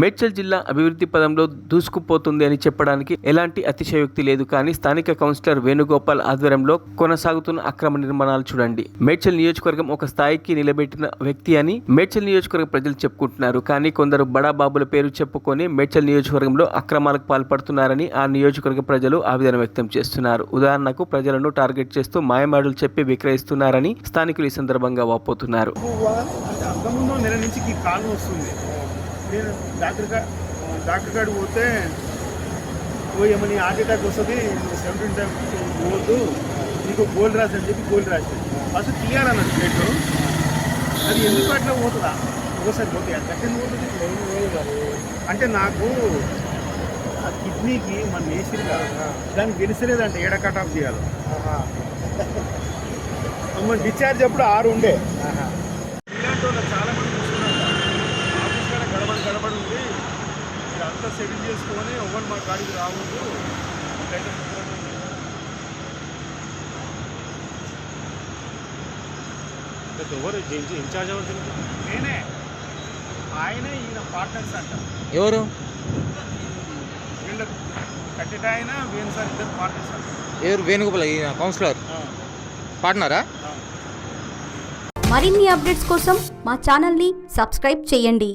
మేడ్చల్ జిల్లా అభివృద్ధి పదంలో దూసుకుపోతుంది అని చెప్పడానికి ఎలాంటి అతిశయోక్తి లేదు కానీ స్థానిక కౌన్సిలర్ వేణుగోపాల్ ఆధ్వర్యంలో కొనసాగుతున్న అక్రమ నిర్మాణాలు చూడండి. మేడ్చల్ నియోజకవర్గం ఒక స్థాయికి నిలబెట్టిన వ్యక్తి అని మేడ్చల్ నియోజకవర్గ ప్రజలు చెప్పుకుంటున్నారు. కానీ కొందరు బడాబాబుల పేరు చెప్పుకొని మేడ్చల్ నియోజకవర్గంలో అక్రమాలకు పాల్పడుతున్నారని ఆ నియోజకవర్గ ప్రజలు ఆవేదన వ్యక్తం చేస్తున్నారు. ఉదాహరణకు ప్రజలను టార్గెట్ చేస్తూ మాయమాటలు చెప్పి విక్రయిస్తున్నారని స్థానికులు ఈ సందర్భంగా వాపోతున్నారు. నేను డాక్టర్ డాక్టర్ కాడికి పోతే ఓ ఏమని హార్ట్ అటాక్ వస్తుంది సెవెంటీన్ టైం పోవద్దు నీకు గోల్డ్ రాసి అని చెప్పి గోల్డ్ రాసి. ఫస్ట్ తీయాలన్నది ప్లేట్ అది ఎందుకు అట్లా పోతుందా? ఒకసారి పోతే సెకండ్ పోతుంది? అంటే నాకు ఆ కిడ్నీకి మన వేసిరు కాదు దానికి గెలిచలేదంటే ఏడ కట్ ఆఫ్ చేయాలి? మన డిశ్చార్జ్ అప్పుడు ఆరు ఉండే. సెటిల్ చేసుకొని ఎవరు మా కాడికి రావద్దు. ఎవరు ఇన్ఛార్జ్ ఎవరు? నేనే. ఆయనే ఈయన పార్ట్నర్స్ అంట. ఎవరు? వీళ్ళ కట్టెట ఆయన వేణు సార్ ఇద్దరు పార్ట్నర్స్ అంట. ఎవరు? వేణుగోపాల్ ఈయన కౌన్సిలర్ పార్ట్నరా. మరిన్ని అప్డేట్స్ కోసం మా ఛానల్ని సబ్స్క్రైబ్ చేయండి.